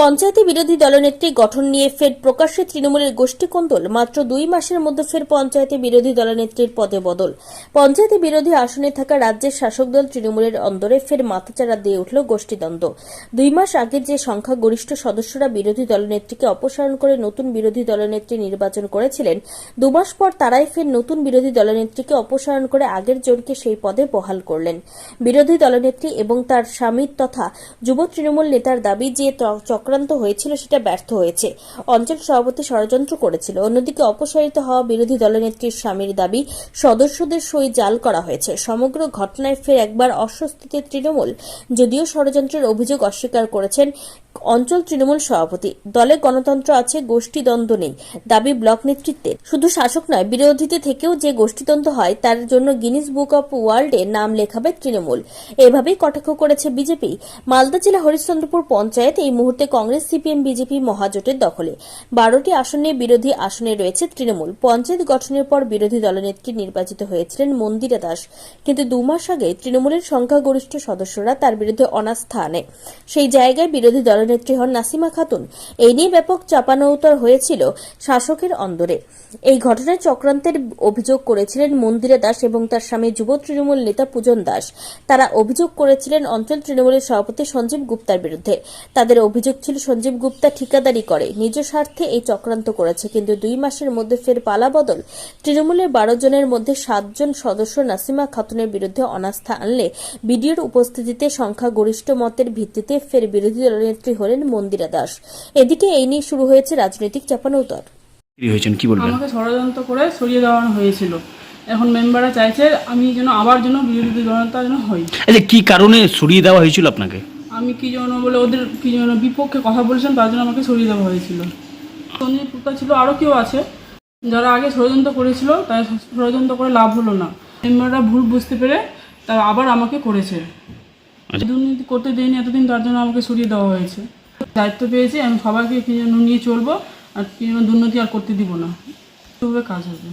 পঞ্চায়েতে বিরোধী দলনেত্রী গঠন নিয়ে ফের প্রকাশ্যে তৃণমূলের গোষ্ঠী কোন্দল। মাত্র দুই মাসের মধ্যে ফের পঞ্চায়েতে বিরোধী দলনেত্রীর পদে বদল। পঞ্চায়েতে বিরোধী আসনে থাকা রাজ্যের শাসক দল তৃণমূলের অন্দরে ফের মাথাচাড়া দিয়ে উঠল গোষ্ঠীদ্বন্দ্ব। দুই মাস আগে যে সংখ্যাগরিষ্ঠ সদস্যরা বিরোধী দলনেত্রীকে অপসারণ করে নতুন বিরোধী দলনেত্রী নির্বাচন করেছিলেন দুমাস পর তারাই ফের নতুন বিরোধী দলনেত্রীকে অপসারণ করে আগের জনকে সেই পদে বহাল করলেন। বিরোধী দলনেত্রী এবং তার স্বামীর তথা যুব তৃণমূল নেতার দাবি যে ত- চক্রান্ত হয়েছিল সেটা ব্যর্থ হয়েছে। অঞ্চল সভাপতি ষড়যন্ত্র করেছিল। অন্যদিকে অপসারিত হওয়া বিরোধী দলনেত্রীর স্বামীর দাবি, সদস্যদের সই জাল করা হয়েছে। সমগ্র ঘটনায় ফের একবার অস্বস্তিতে তৃণমূল, যদিও ষড়যন্ত্রের অভিযোগ অস্বীকার করেছেন অঞ্চল তৃণমূল সভাপতি। দলে গণতন্ত্র আছে, গোষ্ঠীদ্বন্দ্ব নেই, দাবি ব্লক নেতৃত্বের। শুধু শাসক নয়, বিরোধীতে থেকেও যে গোষ্ঠীদ্বন্দ্ব হয়, তার জন্য গিনিস বুক অব ওয়ার্ল্ডে নাম লেখাবে তৃণমূল। এভাবেই কটাক্ষ করেছে বিজেপি। মালদা জেলা হরিশ্চন্দ্রপুর পঞ্চায়েত এই মুহূর্তে কংগ্রেস, সিপিএম, বিজেপি মহাজোটের দখলে। বারোটি আসনে বিরোধী আসনে রয়েছে তৃণমূল। পঞ্চায়েত গঠনের পর বিরোধী দলনেত্রী নির্বাচিত হয়েছিলেন মন্দিরা দাস। কিন্তু দু মাস আগে তৃণমূলের সংখ্যাগরিষ্ঠ সদস্যরা তার বিরুদ্ধে অনাস্থা আনে। সেই জায়গায় বিরোধী দলনেত্রী হন নাসিমা খাতুন। এই নিয়ে ব্যাপক চাপানৌতর হয়েছিল শাসকের অন্দরে। এই ঘটনায় চক্রান্তের অভিযোগ করেছিলেন মন্দিরা দাস এবং তার স্বামী যুব তৃণমূল নেতা পূজন দাস। তারা অভিযোগ করেছিলেন অঞ্চল তৃণমূলের সভাপতি সঞ্জীব গুপ্তার বিরুদ্ধে। তাদের অভিযোগ ছিল সঞ্জীব গুপ্তা ঠিকাদারি করে। নিজ স্বার্থে এই চক্রান্ত করেছে কিন্তু দুই মাসের মধ্যে ফের পালা বদল। তৃণমূলের বারো জনের মধ্যে সাতজন সদস্য নাসিমা খাতুনের বিরুদ্ধে অনাস্থা আনলে বিডিওর উপস্থিতিতে সংখ্যাগরিষ্ঠ মতের ভিত্তিতে ফের বিরোধী দলনেত্রী হলেন মন্দিরা দাস। এদিকে এই নিয়ে শুরু হয়েছে রাজনৈতিক চাপানৌতর হয়েছেন কি বলবেন? আমাকে ষড়যন্ত্র করে সরিয়ে দেওয়ানো হয়েছিল। এখন মেম্বাররা চাইছে আমি যেন আবার যেন বিরোধী দলনেতা যেন হই। আচ্ছা কি কারণে সরিয়ে দেওয়া হয়েছিল আপনাকে? আমি কি জন্য বলে ওদের কি জন্য বিপক্ষে কথা বলেছেন তার জন্য আমাকে সরিয়ে দেওয়া হয়েছিল। সঞ্জীব পুত্তা ছিল আরও কেউ আছে যারা আগে ষড়যন্ত্র করেছিল তারা ষড়যন্ত্র করে লাভ হলো না। মেম্বাররা ভুল বুঝতে পেরে তারা আবার আমাকে করেছে। আচ্ছা। দুর্নীতি করতে দেয়নি এতদিন তার জন্য আমাকে সরিয়ে দেওয়া হয়েছে। দায়িত্ব পেয়েছি আমি সবাইকে কি যেন নিয়ে চলবো আর কি যেন দুর্নীতি আর করতে দিব না। এভাবে কাজ হবে।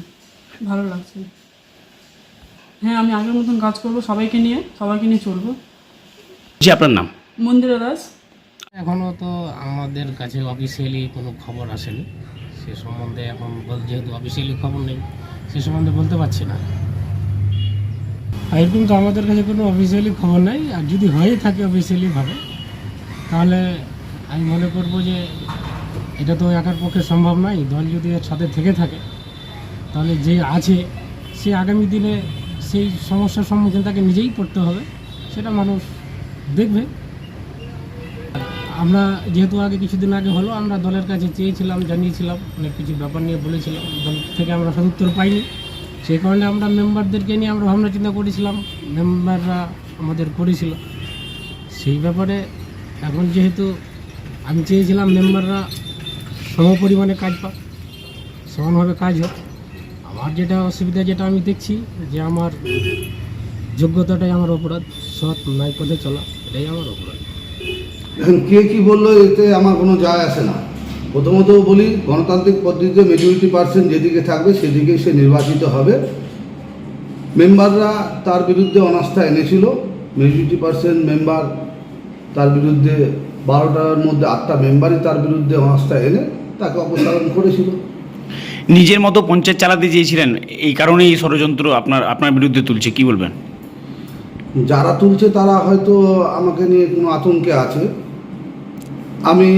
ভালো লাগছে। হ্যাঁ আমি আগের মতন কাজ করব সবাইকে নিয়ে সবাইকে নিয়ে চলবো। জি আপনার নাম? মন্দিরা দাস? এখনও তো আমাদের কাছে অফিসিয়ালি কোনো খবর আসেনি। সে সম্বন্ধে এখন বল যেহেতু অফিসিয়ালি খবর নেই সে সম্বন্ধে বলতে পারছি না। আর এরকম তো আমাদের কাছে কোনো অফিসিয়ালি খবর নেই আর যদি হয়ে থাকে অফিসিয়ালিভাবে তাহলে আমি মনে করব যে এটা তো একার পক্ষে সম্ভব নয়। দল যদি এর সাথে থেকে থাকে তাহলে যে আছে সে আগামী দিনে সেই সমস্যার সম্মুখীন তাকে নিজেই পড়তে হবে সেটা মানুষ দেখবে। আমরা যেহেতু আগে কিছুদিন আগে হলো, আমরা দলের কাছে চেয়েছিলাম, জানিয়েছিলাম, অনেক কিছু ব্যাপার নিয়ে বলেছিলাম। দল থেকে আমরা সদুত্তর পাইনি। সেই কারণে আমরা মেম্বারদেরকে নিয়ে আমরা ভাবনা চিন্তা করেছিলাম, মেম্বাররা আমাদের করেছিল। সেই ব্যাপারে এখন যেহেতু আমি চেয়েছিলাম মেম্বাররা সম পরিমাণে কাজ পাক, সমানভাবে কাজ হোক, আমার যেটা অসুবিধা, যেটা আমি দেখছি যে আমার যোগ্যতাটাই আমার অপরাধ, সৎ ন্যায় পথে চলা, এটাই আমার অপরাধ। এখন কে কি বলল এতে আমার কোনো যায় আসে না। প্রথমত বলি গণতান্ত্রিক পদ্ধতিতে মেজরিটি পার্সেন্ট যেদিকে থাকবে সেদিকে সে নির্বাচিত হবে। মেম্বাররা তার বিরুদ্ধে অনাস্থা এনেছিল। মেজরিটি পার্সেন্ট মেম্বার তার বিরুদ্ধে বারোটার মধ্যে আটটা মেম্বারই তার বিরুদ্ধে অনাস্থা এনে তাকে অপসারণ করেছিল। নিজের মতো পঞ্চায়েত চালাতে চেয়েছিলেন এই কারণেই এই ষড়যন্ত্র আপনার আপনার বিরুদ্ধে তুলছে কি বলবেন? যারা তুলছে তারা হয়তো আমাকে নিয়ে কোনো আতঙ্কে আছে। আমি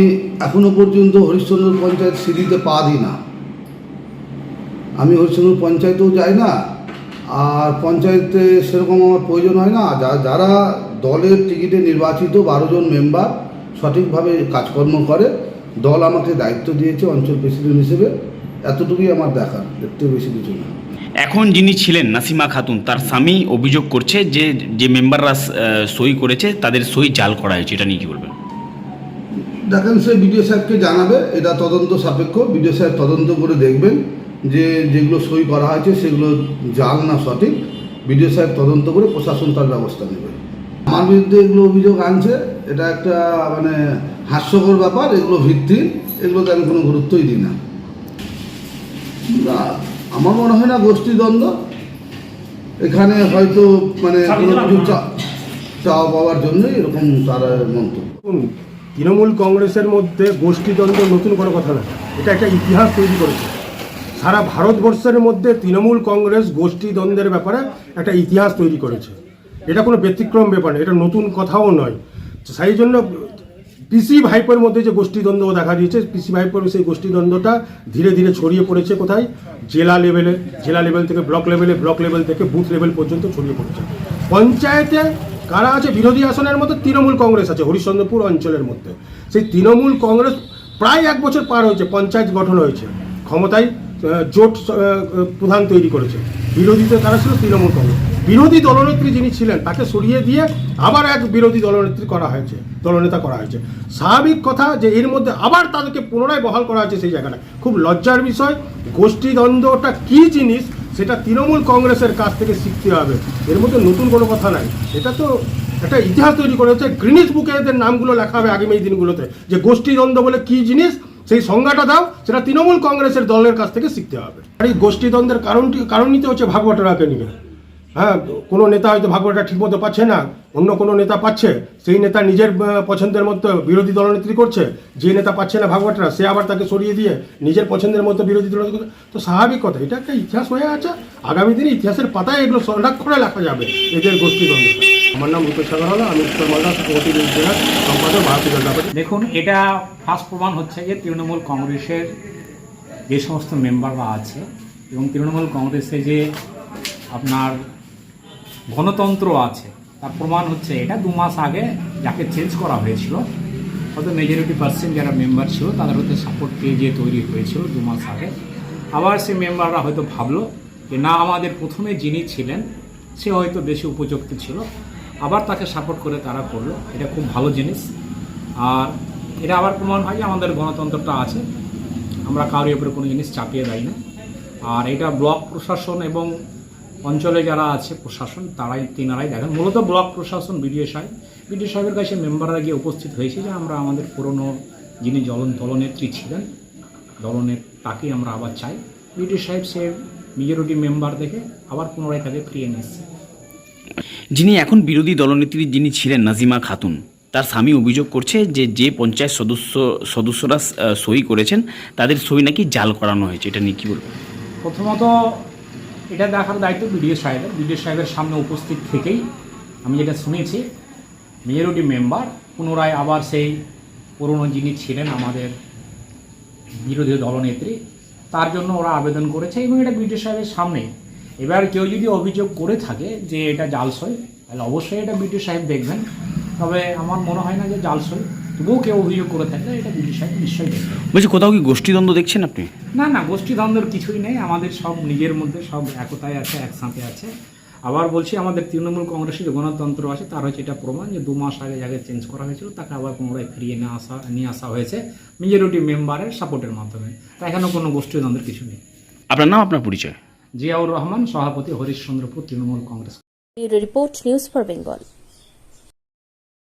এখনও পর্যন্ত হরিশ্চন্দ্র পঞ্চায়েত সিঁড়িতে পা দিই না। আমি হরিশ্চন্দ্র পঞ্চায়েতেও যাই না, আর পঞ্চায়েতে সেরকম আমার প্রয়োজন হয় না। যারা দলের টিকিটে নির্বাচিত বারো জন মেম্বার সঠিকভাবে কাজকর্ম করে, দল আমাকে দায়িত্ব দিয়েছে অঞ্চল প্রেসিডেন্ট হিসেবে। এতটুকুই আমার এর থেকে বেশি কিছু না। এখন যিনি ছিলেন নাসিমা খাতুন, তার স্বামী অভিযোগ করছে যে যে মেম্বাররা সই করেছে, তাদের সই জাল করা হয়েছে, এটা নিয়ে কি বলবেন? দেখেন সে বিডিও সাহেবকে জানাবে এটা তদন্ত সাপেক্ষ বিডিও সাহেব তদন্ত করে দেখবেন যে যেগুলো সই করা হয়েছে সেগুলো জাল না সঠিক বিডিও সাহেব তদন্ত করে প্রশাসন তার ব্যবস্থা নেবে। আমার বিরুদ্ধে এগুলো অভিযোগ আনছে এটা একটা মানে হাস্যকর ব্যাপার এগুলো ভিত্তির এগুলোতে আমি কোনো গুরুত্বই দিই না। আমার মনে হয় না গোষ্ঠীদ্বন্দ্ব এখানে হয়তো মানে কোনো কিছু চা- চাওয়া পাওয়ার জন্যই এরকম তার মন্তব্য। তৃণমূল কংগ্রেসের মধ্যে গোষ্ঠীদ্বন্দ্ব নতুন কোনো কথা না। এটা একটা ইতিহাস তৈরি করেছে। সারা ভারতবর্ষের মধ্যে তৃণমূল কংগ্রেস গোষ্ঠীদ্বন্দ্বের ব্যাপারে একটা ইতিহাস তৈরি করেছে। এটা কোনো ব্যতিক্রম ব্যাপার না, এটা নতুন কথাও নয়। সেই জন্য পিসি ভাইপোর মধ্যে যে গোষ্ঠীদ্বন্দ্ব দেখা দিয়েছে, পিসি ভাইপোর সেই গোষ্ঠীদ্বন্দ্বটা ধীরে ধীরে ছড়িয়ে পড়েছে কোথায়? জেলা লেভেলে, জেলা লেভেল থেকে ব্লক লেভেলে, ব্লক লেভেল থেকে বুথ লেভেল পর্যন্ত ছড়িয়ে পড়েছে। পঞ্চায়েতে কারা আছে? বিরোধী আসনের মধ্যে তৃণমূল কংগ্রেস আছে, হরিশ্চন্দ্রপুর অঞ্চলের মধ্যে। সেই তৃণমূল কংগ্রেস প্রায় এক বছর পার হয়েছে, পঞ্চায়েত গঠন হয়েছে। ক্ষমতায় জোট প্রধান তৈরি করেছে। বিরোধীতে তারা ছিল? তৃণমূল কংগ্রেস। বিরোধী দলনেত্রী যিনি ছিলেন, তাকে সরিয়ে দিয়ে আবার এক বিরোধী দলনেত্রী করা হয়েছে, দলনেতা করা হয়েছে। স্বাভাবিক কথা যে এর মধ্যে আবার তাদেরকে পুনরায় বহাল করা হয়েছে সেই জায়গাটা খুব লজ্জার বিষয়, গোষ্ঠীদ্বন্দ্বটা কী জিনিস? সেটা তৃণমূল কংগ্রেসের কাছ থেকে শিখতে হবে। এর মধ্যে নতুন কোনো কথা নাই। এটা তো একটা ইতিহাস তৈরি করেছে গ্রিনিস বুকে এদের নামগুলো লেখা হবে আগামী দিনগুলোতে। যে গোষ্ঠীদ্বন্দ্ব বলে কী জিনিস, সেই সংজ্ঞাটা দাও, সেটা তৃণমূল কংগ্রেসের দলের কাছ থেকে শিখতে হবে। আর এই গোষ্ঠীদ্বন্দ্বের কারণটি কারণ নিতে হচ্ছে ভাগবটরাকে নিয়ে। হ্যাঁ কোনো নেতা হয়তো ভাগবটরা ঠিকমতো পাচ্ছে না, অন্য কোনো নেতা পাচ্ছে, সেই নেতা নিজের পছন্দের মতো বিরোধী দলনেত্রী করছে, যে নেতা পাচ্ছে না ভাগবটরা সে আবার তাকে সরিয়ে দিয়ে নিজের পছন্দের মতো বিরোধী দল তো স্বাভাবিক কথা, এটা একটা ইতিহাস হয়ে আছে। আগামী দিনে ইতিহাসের পাতায় এগুলো সংরক্ষণে লেখা যাবে, এদের গোষ্ঠীদ্বন্দ্বটা আমার নাম রূপেশ সাগরওয়ালা আমি উত্তর মালদা জেলার সম্পাদক, ভারতীয় জনতা পার্টি। দেখুন, এটা ফার্স্ট প্রমাণ হচ্ছে যে তৃণমূল কংগ্রেসের যে সমস্ত মেম্বাররা আছে এবং তৃণমূল কংগ্রেসে যে আপনার গণতন্ত্র আছে। তার প্রমাণ হচ্ছে এটা। দু মাস আগে যাকে চেঞ্জ করা হয়েছিল, হয়তো মেজরিটি পার্সেন্ট যারা মেম্বার ছিল, তাদের হয়তো সাপোর্ট পেয়ে যে তৈরি হয়েছিল দু মাস আগে। আবার সে মেম্বাররা হয়তো ভাবলো যে না, আমাদের প্রথমে যিনি ছিলেন, সে হয়তো বেশি উপযুক্ত ছিল। আবার তাকে সাপোর্ট করে তারা করল। এটা খুব ভালো জিনিস। আর এটা আবার প্রমাণ হয় যে আমাদের গণতন্ত্রটা আছে। আমরা কারোর উপরে কোনো জিনিস চাপিয়ে দেয় না আর এটা ব্লক প্রশাসন এবং অঞ্চলে যারা আছে প্রশাসন তারাই তিনারাই দেখেন। মূলত ব্লক প্রশাসন বিডিও সাহেব। বিডিও সাহেবের কাছে মেম্বাররা গিয়ে উপস্থিত হয়েছে যে আমরা আমাদের পুরনো যিনি জলন দলনেত্রী ছিলেন দলনের তাকে আমরা আবার চাই। বিডিও সাহেব সে মেজরিটি মেম্বার দেখে আবার পুনরায় তাকে ফিরিয়ে নিয়ে এসছে। যিনি এখন বিরোধী দলনেত্রী যিনি ছিলেন নাজিমা খাতুন তার স্বামী অভিযোগ করছে যে যে পঞ্চায়েত সদস্য সদস্যরা সই করেছেন তাদের সই নাকি জাল করানো হয়েছে। এটা নিয়ে কী বলব প্রথমত এটা দেখার দায়িত্ব বিডিও সাহেবের। বিডিও সাহেবের সামনে উপস্থিত থেকেই আমি যেটা শুনেছি মেজরিটি মেম্বার পুনরায় আবার সেই পুরনো যিনি ছিলেন আমাদের বিরোধী দলনেত্রী, তার জন্য ওরা আবেদন করেছে এবং এটা বিডিও সাহেবের সামনে। এবার কেউ যদি অভিযোগ করে থাকে যে এটা জালসই, তাহলে অবশ্যই এটা বিডিও সাহেব দেখবেন। তবে আমার মনে হয় না যে জালসই। তবুও কেউ অভিযোগ করে থাকলে এটা নিশ্চয়ই দেখবেন বলছি কোথাও কি গোষ্ঠীদ্বন্দ্ব দেখছেন আপনি? না না গোষ্ঠীদ্বন্দ্বের কিছুই নেই আমাদের সব নিজের মধ্যে সব একতায় আছে একসাথে আছে। আবার বলছি আমাদের তৃণমূল কংগ্রেসের গণতন্ত্র আছে তার হচ্ছে এটা প্রমাণ যে দু মাস আগে যাকে চেঞ্জ করা হয়েছিল তাকে আবার পুনরায় ফিরিয়ে নিয়ে আসা নিয়ে আসা হয়েছে মেজরিটি মেম্বারের সাপোর্টের মাধ্যমে। তা এখানেও কোনো গোষ্ঠীদ্বন্দ্বের কিছু নেই। আপনার নাম আপনার পরিচয়? জিয়াউর রহমান সভাপতি Harishchandrapur Trinamool Congress. Report news for Bengal.